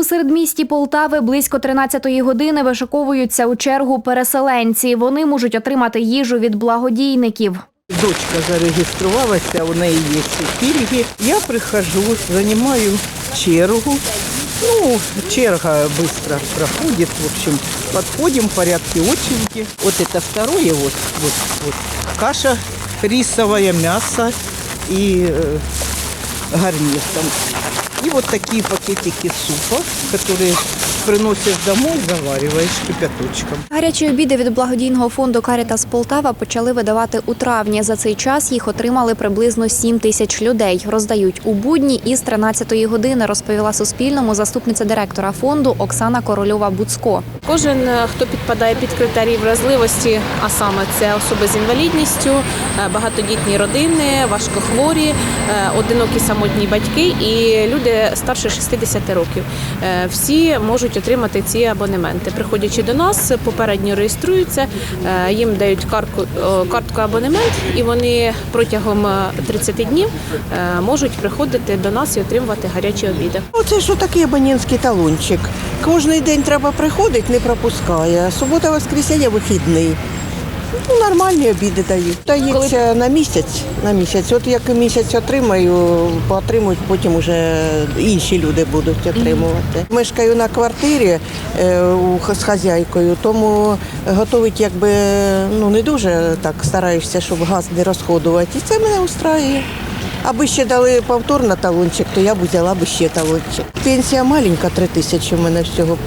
У середмісті Полтави близько 13-ї години вишиковуються у чергу переселенці. Вони можуть отримати їжу від благодійників. Дочка зареєструвалася, у неї є ці пільги. Я прихожу, займаю чергу. Ну, черга быстро проходит, в общем, подходим в порядке очереди. Вот это второе, вот, вот, вот каша рисовая, мясо и э, гарнир там. И вот такие пакетики супа, которые приносишь домой, завариваешь кипяточком. Гарячі обіди від благодійного фонду Карітас Полтава почали видавати у травні. За цей час їх отримали приблизно 7 тисяч людей. Роздають у будні із 13-ї години, розповіла Суспільному заступниця директора фонду Оксана Корольова-Буцко. Кожен, е, хто підпадає під критерії вразливості, а саме це особи з інвалідністю, е, багатодітні родини, важкохворі, е, одинокі самотні батьки і люди старше 60 років. Е, Всі можуть отримати ці абонементи. Приходячи до нас, попередньо реєструються, е, їм дають картку, картку абонемент, і вони протягом е, 30 днів е, можуть приходити до нас і отримувати гарячі обіди. Оце ж такий абонентський талончик. Кожний день треба приходити, не пропускає. Субота, воскресенье вихідний. Ну, нормальні обіди дають. Дається на місяць. На місяць. От як місяць отримаю, поотримують, потім вже інші люди будуть отримувати. Мешкаю на квартирі е, у з хазяйкою, тому готовить якби ну не дуже так стараєшся, щоб газ не розходувати. І це мене устраює. Аби ще дали повторно талончик, то я б взяла б ще талончик. Пенсія маленька, три тисячі в мене всього,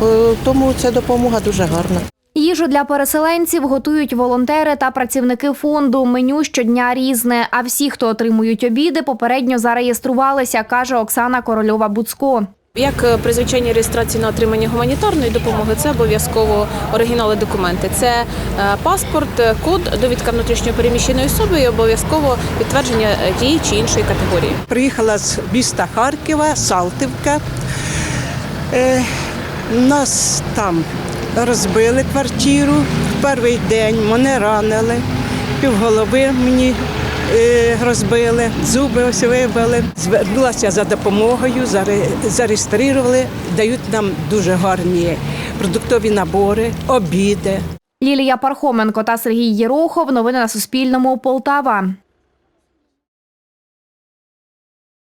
тому ця допомога дуже гарна. Їжу для переселенців готують волонтери та працівники фонду. Меню щодня різне. А всі, хто отримують обіди, попередньо зареєструвалися, каже Оксана Корольова-Буцко. Як е, при звичайній реєстрації на отримання гуманітарної допомоги, це обов'язково оригінали документи. Це е, паспорт, е, код, довідка внутрішньо переміщеної особи і обов'язково підтвердження тієї чи іншої категорії. Приїхала з міста Харкова, Салтівка. Е, нас там розбили квартиру в перший день, мене ранили, півголови мені е, розбили, зуби ось вибили. Звернулася за допомогою, заре- зареєстрували, дають нам дуже гарні продуктові набори, обіди. Лілія Пархоменко та Сергій Єрохов. Новини на Суспільному. Полтава.